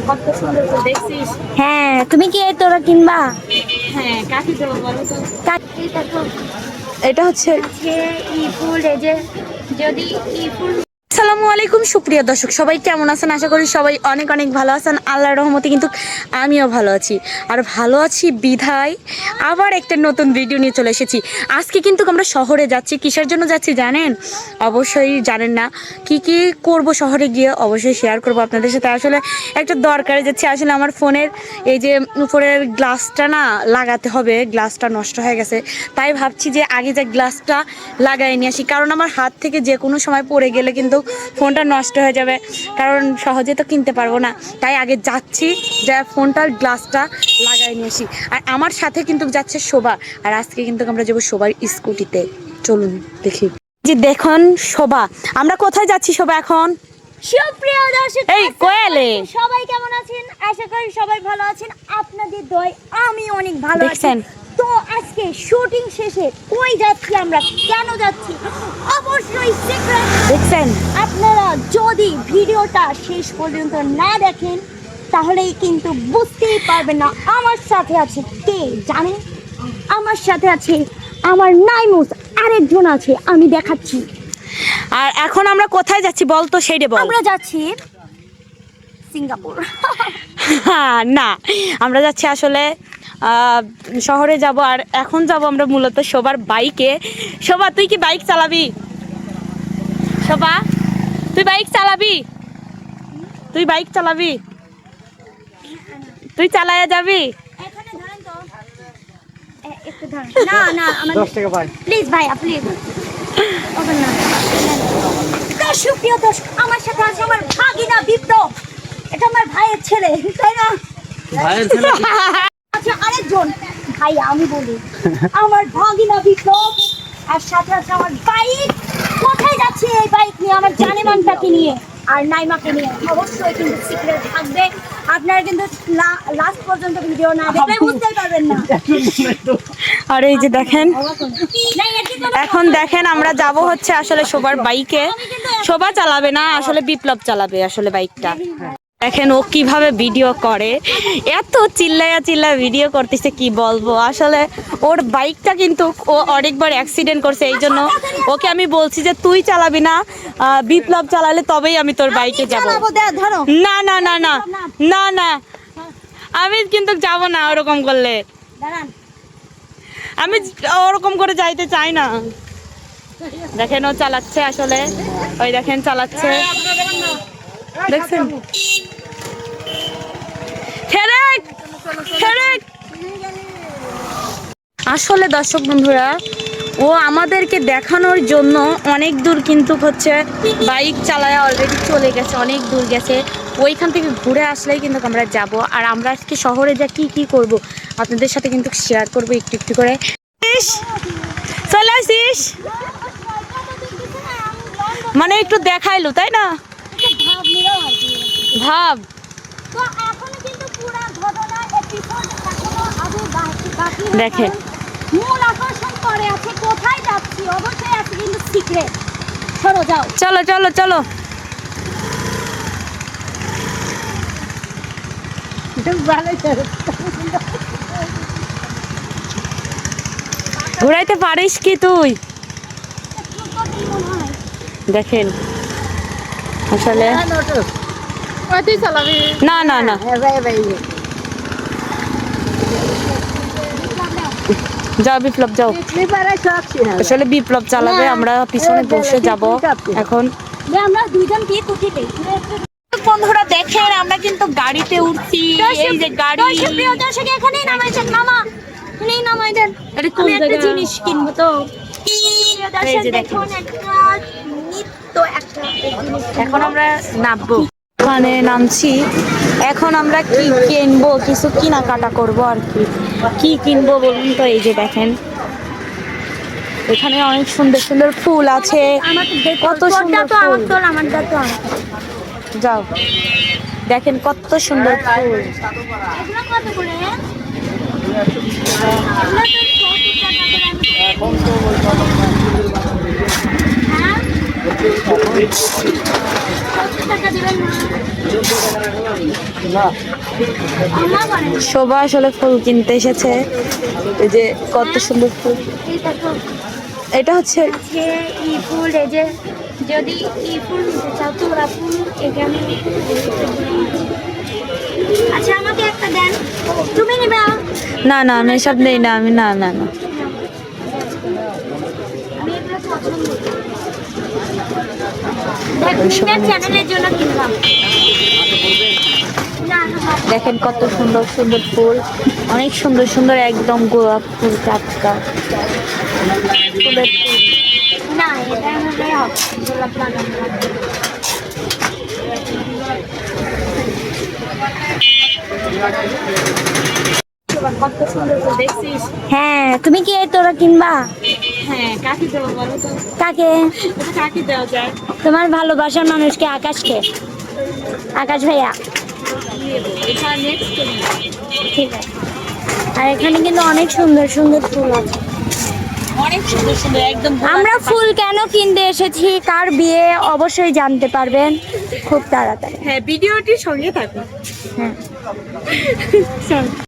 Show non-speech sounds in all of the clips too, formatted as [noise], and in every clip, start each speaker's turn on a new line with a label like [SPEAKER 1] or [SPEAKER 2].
[SPEAKER 1] কত সুন্দর ফুল দেখছিস
[SPEAKER 2] হ্যাঁ তুমি কি এই তোরা কিনবা?
[SPEAKER 1] হ্যাঁ কাকে দেবো বলো তো
[SPEAKER 2] এই দেখো।
[SPEAKER 3] এটা হচ্ছে
[SPEAKER 2] যে ই ফুল এই যে যদি ই ফুল
[SPEAKER 3] আসসালামু আলাইকুম, সুপ্রিয় দর্শক, সবাই কেমন আছেন? আশা করি সবাই অনেক অনেক ভালো আছেন। আল্লাহর রহমতে কিন্তু আমিও ভালো আছি। আর ভালো আছি বিধায়, আবার একটা নতুন ভিডিও নিয়ে চলে এসেছি। আজকে কিন্তু আমরা শহরে যাচ্ছি। কিসের জন্য যাচ্ছি জানেন? অবশ্যই জানেন না। কি কি করব শহরে গিয়ে অবশ্যই শেয়ার করব আপনাদের সাথে। আসলে একটা দরকারে যাচ্ছি। আসলে আমার ফোনের এই যে উপরের গ্লাসটা না লাগাতে হবে, গ্লাসটা নষ্ট হয়ে গেছে। তাই ভাবছি যে আগে যে গ্লাসটা লাগাই নিয়ে আসি। কারণ আমার হাত থেকে যে কোনো সময় পড়ে গেলে কিন্তু ফোনটা নষ্ট হয়ে যাবে। কারণ সহজে তো কিনতে পারব না। তাই আগে যাচ্ছি যে ফোনটার গ্লাসটা লাগাই নিয়ে আসি। আর আমার সাথে কিন্তু যাচ্ছে শোভা। আর আজকে কিন্তু আমরা যাব শোভার স্কুটিতে। চলুন দেখি। যে দেখুন শোভা। আমরা কোথায় যাচ্ছি শোভা এখন?
[SPEAKER 2] সুপ্রিয় দর্শক
[SPEAKER 3] এই কোয়েলে।
[SPEAKER 2] সবাই কেমন আছেন? আশা করি সবাই ভালো আছেন। আপনাদের দয় আমি অনেক ভালো আছি? তো আজকে শুটিং শেষে কই যাচ্ছি আমরা? কেন যাচ্ছি? অবশ্যই সিক্রেট
[SPEAKER 3] দেখছেন?
[SPEAKER 2] আপনারা যদি ভিডিওটা শেষ পর্যন্ত না দেখেন তাহলেই কিন্তু বুঝতেই পারবেন না আমার সাথে আছে কে জানেন? আমার সাথে আছে আমার নাইমুস আরেকজন আছে আমি দেখাচ্ছি।
[SPEAKER 3] আর এখন আমরা কোথায় যাচ্ছি বল তো সেইটা বল।
[SPEAKER 2] আমরা যাচ্ছি সিঙ্গাপুর। [laughs]
[SPEAKER 3] না আমরা যাচ্ছি আসলে শহরে যাব আর এখন যাব আমরা মূলত শোবার বাইকে। শোভা তুই কি বাইক চালাবি? শোভা তুই বাইক চালাবি? তুই বাইক চালাবি? তুই চালায়া যাবি?
[SPEAKER 2] এখানে ধরেন তো। এ- একটু ধরেন। না না আমার প্লিজ ভাইয়া প্লিজ। ওখানে না। তো সুপ্রিয় দর্শক আমার সাথে আছে আমার ভাগিনা বিপ্লব। এটা আমার ভাইয়ের ছেলে তাই না? [laughs] আরেকজন। ভাই আমি বলি আমার ভাগিনা বিপ্লব আর সাথে আছে আমার বাইক। কোথায় যাচ্ছে এই বাইক নিয়ে? আমার জানেমানটাকে নিয়ে আর নাইমাকে নিয়ে। অবশ্যই কিন্তু সিক্রেট থাকবে। আপনারা কিন্তু লাস্ট পর্যন্ত ভিডিও না দেখলে বুঝতেই পারবেন না।
[SPEAKER 3] আর এই যে দেখেন এখন দেখেন আমরা যাব হচ্ছে আসলে সবার বাইকে। শোভা চালাবে না আসলে বিপ্লব চালাবে আসলে বাইকটা। দেখেন ও কীভাবে ভিডিও করে। এত চিল্লায়া চিল্লা ভিডিও করতেছে কি বলব? আসলে ওর বাইকটা কিন্তু ও অনেকবার অ্যাক্সিডেন্ট করছে এই জন্য ওকে আমি বলছি যে তুই চালাবি না বিপ্লব চালালে তবেই আমি তোর বাইকে যাব। না না না না না। না আমি কিন্তু যাব না ওরকম করলে। আমি ওরকম করে যাইতে চাই না। দেখেন ও চালাচ্ছে আসলে। ওই দেখেন চালাচ্ছে। দেখছেন! আসলে দর্শক বন্ধুরা ও আমাদেরকে দেখানোর জন্য অনেক দূর কিন্তু হচ্ছে বাইক চালায় অলরেডি চলে গেছে অনেক দূর গেছে। ওইখান থেকে ঘুরে আসলেই কিন্তু আমরা যাব। আর আমরা আজকে শহরে যা কি কি করব আপনাদের সাথে কিন্তু শেয়ার করব একটু একটু করে। চলে আসিস? মানে একটু দেখাইলো তাই না।
[SPEAKER 2] ভাব। তো এখনও কিন্তু পুরা ঘটনা এপিসোড এখনও আগে বাকি বাকি রয়েছে। মূল আকর্ষণ করে আছে কোথায় যাচ্ছি? অবশ্যই আছে কিন্তু সিক্রেট সরো যাও।
[SPEAKER 3] চলো চলো চলো। ঘুরাইতে পারিস কি তুই?
[SPEAKER 2] মনে হয়।
[SPEAKER 3] দেখেন। আসলে
[SPEAKER 1] তুই চালাবি
[SPEAKER 3] না না না যাও বিপ্লব যাও আসলে বিপ্লব চালাবে আমরা পিছনে বসে যাব এখন
[SPEAKER 2] আমরা কুটিতে
[SPEAKER 3] বন্ধুরা দেখেন আমরা কিন্তু গাড়িতে উঠছি। এই যে গাড়ি।
[SPEAKER 2] প্রিয় দর্শক এখানেই নামাইছেন মামা। এখানেই নামাই দেন
[SPEAKER 3] এটা কোন
[SPEAKER 2] একটা জিনিস কিনবো তো। প্রিয় দর্শক
[SPEAKER 3] এই যে দেখেন।
[SPEAKER 2] দেখুন একটা নিত্য একটা জিনিস
[SPEAKER 3] এখন আমরা নামবো। ওখানে নামছি। এখন আমরা কি কিনবো কিছু কেনাকাটা করব আর কি। কি কিনবো বলুন তো এই যে দেখেন। এখানে অনেক সুন্দর সুন্দর ফুল আছে। কত সুন্দর ফুল। যাও। দেখেন কত সুন্দর ফুল।
[SPEAKER 2] এগুলো তো
[SPEAKER 3] শোভা আসলে ফুল কিনতে এসেছে। এই যে কত সুন্দর ফুল। এটা হচ্ছে
[SPEAKER 2] যে ফুল এই যে যদি ফুল নিতে চাও তোরা ফুল এখানে আচ্ছা আমাকে একটা দেন। তুমি নিবা।
[SPEAKER 3] না না আমি এসব নেই না আমি না না না
[SPEAKER 2] আমি এগুলো পছন্দ করি। দেখ মিনার চ্যানেলের জন্য কিনলাম না না
[SPEAKER 3] দেখেন কত সুন্দর সুন্দর ফুল অনেক সুন্দর সুন্দর একদম গোলাপ ফুল টাটকা ফুলের ফুল।
[SPEAKER 2] না এটা গোলাপ লাগানো লাগবে।
[SPEAKER 1] কত সুন্দর তো দেখছিস?
[SPEAKER 2] হ্যাঁ তুমি কি তোরা কিনবা?
[SPEAKER 1] হ্যাঁ কাকে দেবো বলো তো?
[SPEAKER 2] কাকে?
[SPEAKER 1] কাকে দেওয়া যায়?
[SPEAKER 2] তোমার ভালোবাসার মানুষকে আকাশকে। আকাশ ভাইয়া। ঠিক আছে। আর এখানে কিন্তু অনেক সুন্দর সুন্দর ফুল আছে।
[SPEAKER 1] অনেক সুন্দর সুন্দর একদম
[SPEAKER 2] আমরা ফুল কেন কিনতে এসেছি? কার বিয়ে? অবশ্যই জানতে পারবেন। খুব তাড়াতাড়ি।
[SPEAKER 1] হ্যাঁ ভিডিওটির সঙ্গে থাকুন।
[SPEAKER 2] হ্যাঁ। [laughs]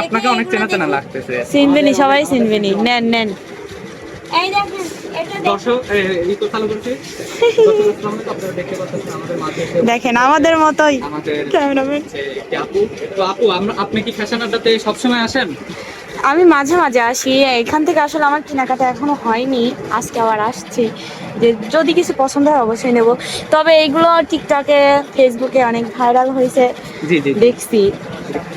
[SPEAKER 4] আপনাকে অনেক চেনা চেনা লাগতেছে।
[SPEAKER 3] চিনবেনি সবাই চিনবেনি নেন নেন।
[SPEAKER 2] এই দেখেন দেখেন।
[SPEAKER 4] আমাদের মাঝে এসে
[SPEAKER 3] দেখেন আমাদের মতোই।
[SPEAKER 4] আপনি কি ফ্যাশন আড্ডাতে সবসময় আসেন?
[SPEAKER 3] আমি মাঝে মাঝে আসি। এখান থেকে আসলে আমার কেনাকাটা এখনও হয়নি। আজকে আবার আসছি। যে যদি কিছু পছন্দ হয় অবশ্যই নেব। তবে এইগুলো টিকটকে ফেসবুকে অনেক ভাইরাল হয়েছে।
[SPEAKER 4] জি জি।
[SPEAKER 3] দেখছি।